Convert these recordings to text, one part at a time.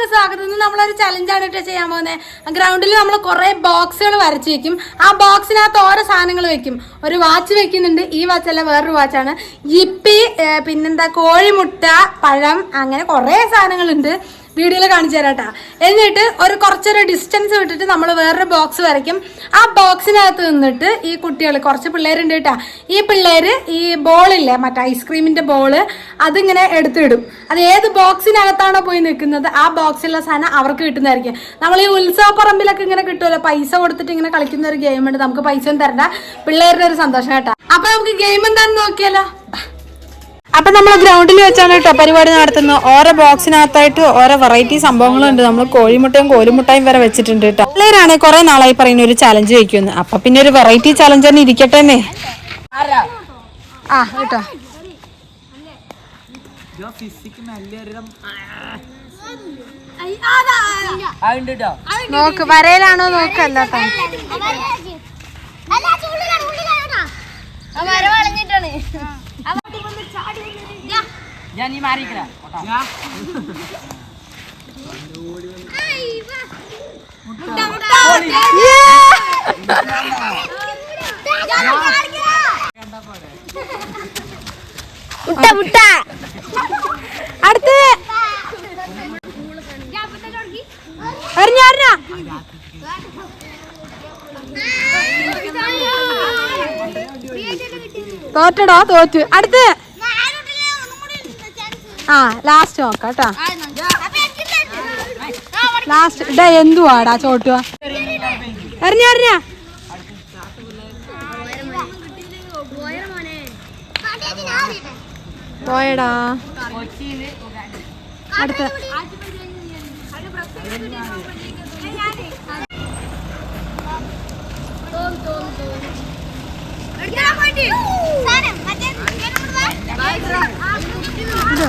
എല്ലാവർക്കും സ്വാഗതം. ഇന്ന് നമ്മളൊരു ചലഞ്ചാണ് കേട്ടോ ചെയ്യാൻ പോകുന്നത് ഗ്രൗണ്ടിൽ നമ്മൾ കുറെ ബോക്സുകൾ വരച്ച് വെക്കും. ആ ബോക്സിനകത്ത് ഓരോ സാധനങ്ങൾ വെക്കും. ഒരു വാച്ച് വെക്കുന്നുണ്ട്. ഈ വാച്ചല്ല വേറൊരു വാച്ചാണ് യിപ്പി ഏ, പിന്നെന്താ കോഴിമുട്ട പഴം അങ്ങനെ കുറെ സാധനങ്ങളുണ്ട്. വീഡിയോയിൽ കാണിച്ചു തരാം കേട്ടോ എന്നിട്ട് ഒരു കുറച്ചൊരു ഡിസ്റ്റൻസ് വിട്ടിട്ട് നമ്മൾ വേറൊരു ബോക്സ് വരയ്ക്കും. ആ ബോക്സിനകത്ത് നിന്നിട്ട് ഈ കുട്ടികൾ കുറച്ച് പിള്ളേരുണ്ട് കേട്ടോ. ഈ പിള്ളേര് ഈ ബോളില്ലേ മറ്റേ ഐസ്ക്രീമിന്റെ ബോൾ അതിങ്ങനെ എടുത്തിടും. അത് ഏത് ബോക്സിനകത്താണോ പോയി നിൽക്കുന്നത് ആ ബോക്സിലുള്ള സാധനം അവർക്ക് കിട്ടുന്നതായിരിക്കും. നമ്മൾ ഈ ഉത്സവപ്പറമ്പിലൊക്കെ ഇങ്ങനെ കിട്ടുമല്ലോ പൈസ കൊടുത്തിട്ട് ഇങ്ങനെ കളിക്കുന്ന ഒരു ഗെയിം ഉണ്ട്. നമുക്ക് പൈസ ഒന്നും തരണ്ട. പിള്ളേരുടെ ഒരു സന്തോഷം കേട്ടോ. അപ്പൊ നമുക്ക് ഗെയിം എന്താണെന്ന് നോക്കിയാലോ? അപ്പൊ നമ്മൾ ഗ്രൗണ്ടിൽ വെച്ചാണ് കേട്ടോ പരിപാടി നടത്തുന്നത്. ഓരോ ബോക്സിനകത്തായിട്ട് ഓരോ വെറൈറ്റി സംഭവങ്ങളുണ്ട്. നമ്മൾ കോഴിമുട്ടയും കോലിമുട്ടയും വരെ വെച്ചിട്ടുണ്ട് കേട്ടോ പിള്ളേരാണ് കുറെ നാളായി പറയുന്ന ഒരു ചലഞ്ച് വെക്കുന്നു. അപ്പൊ പിന്നെ ഒരു വെറൈറ്റി ചലഞ്ച് തന്നെ ഇരിക്കട്ടെ ആ കേട്ടോ. നോക്ക് വരയിലാണോ നോക്കല്ല ഞാൻ ഈ മാറിക്കല മുട്ട മുട്ട അടുത്ത് എറിഞ്ഞ എറിഞ്ഞ തോറ്റടോ തോറ്റു. അടുത്ത്. ആ ലാസ്റ്റ് നോക്കാം കേട്ടോ. ലാസ്റ്റ് ഡേ എന്തുവാടാ ചോട്ടുവാ. എറിഞ്ഞ എറിഞ്ഞ. പോയടാ. അടുത്ത. ഡേ,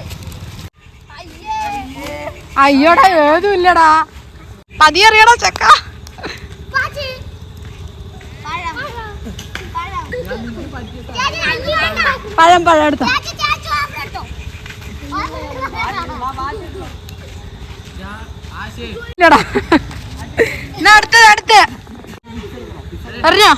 അയ്യോടാ ഏതും ഇല്ലടാ പതിയറിയടാ ചക്ക പഴം. പഴം എടുത്ത. ഇല്ലടാ. എന്നാ അടുത്തത് അടുത്ത്. എറിഞ്ഞോ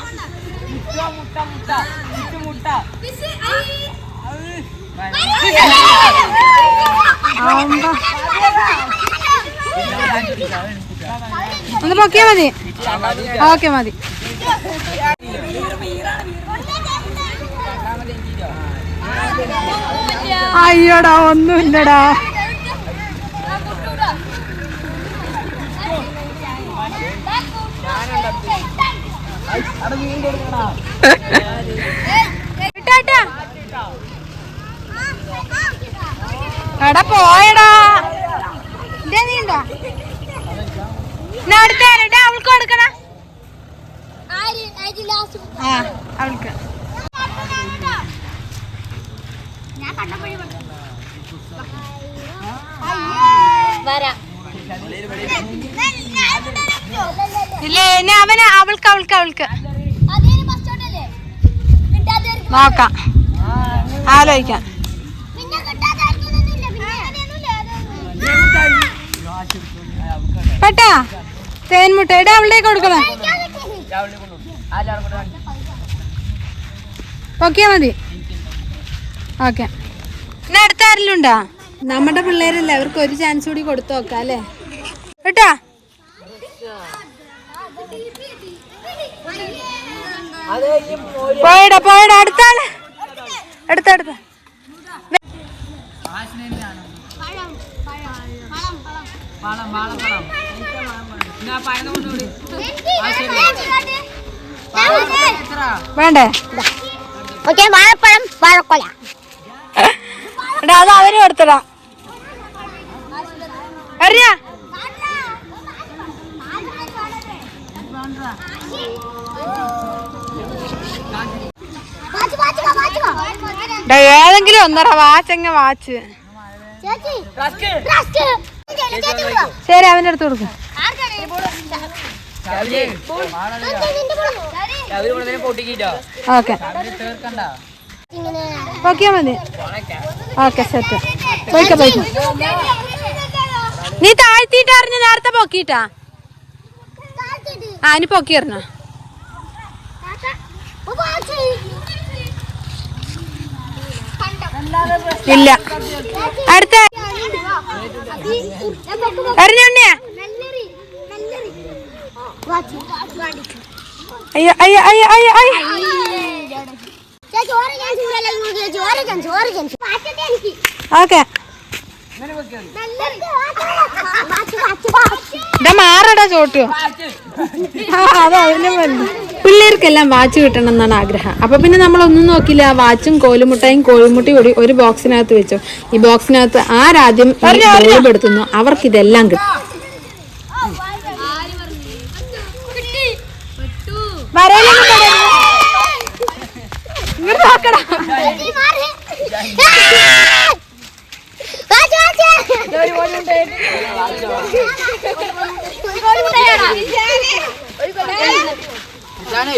ഒന്ന് പൊക്കിയാ മതി. ഓക്കെ മതി. അയ്യോടാ ഒന്നുമില്ലടാ. ഇട്ടാ, എടാ പോയടാ. ഇതേ നീ ഉണ്ടോ? അടുത്ത? അവൾക്ക് കൊടുക്കണ. ആ അവൾക്ക്. ഇല്ലേ ഇനി അവന് അവൾക്ക് അവൾക്ക് അവൾക്ക്. നോക്കാം. ആലോചിക്കാം. പെട്ടാ തേൻമുട്ട എടാ അവളുടെ കൊടുക്കണം. ഓക്കെ മതി. ഓക്കെ. പിന്നെ അടുത്ത ആരെങ്കിലും നമ്മുടെ പിള്ളേരല്ലേ അവർക്ക് ഒരു ചാൻസ് കൂടി കൊടുത്തു നോക്കാം അല്ലേ? കേട്ടാ? പോയടാ പോയടാ. അടുത്താണ് അടുത്ത. അടുത്ത പളം പഴം. ഞാൻ പഴം കൊണ്ടുകൂടി വേണ്ടേ? ഓക്കെ വാഴപ്പഴം വാഴക്കൊല. എടാ അത് അവരും എടുത്തടാ. അറിയാ ഏതെങ്കിലും ഒന്നറ വാച്ചങ്ങ വാച്ച്. ശരി അവന്റെ അടുത്ത് കൊടുക്കും. ഓക്കെ. മതി. ഓക്കെ സെറ്റ് പോയിക്കോ പോയിക്കോ. നീ താഴ്ത്തിയിട്ട് അറിഞ്ഞ നേരത്തെ പൊക്കിയിട്ടാ? താഴ്ത്തിയിട്ട്. ആ ഇനി പൊക്കി എറിഞ്ഞോ താത്ത. ഓ, വാച്ച്. ഇല്ല അടുത്ത. വാച്ച്. അയ്യോ അയ്യോ അയ്യോ അയ്യോ അയ്യോ. ഓക്കെ മാറടാ ചോട്ടു അതാ അതിനും വലുത് പിള്ളേർക്കെല്ലാം വാച്ച് കിട്ടണം എന്നാണ് ആഗ്രഹം. അപ്പോൾ പിന്നെ നമ്മൾ ഒന്നും നോക്കില്ല വാച്ചും കോലുമുട്ടയും കോഴിമുട്ടയും കൂടി ഒരു ബോക്സിനകത്ത് വെച്ചു. ഈ ബോക്സിനകത്ത് ആരാദ്യം രൂപപ്പെടുത്തുന്നു അവർക്ക് ഇതെല്ലാം കിട്ടും. വരയിലൊന്നും പെടരുത്. ഇങ്ങോട്ട് നോക്കടാ ചേച്ചി, മാറ്. Watch, watch. ഒരു കോഴിമുട്ടയാണോ? ഒരു കോഴിമുട്ട. ഞാനേ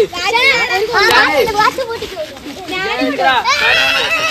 ഏ,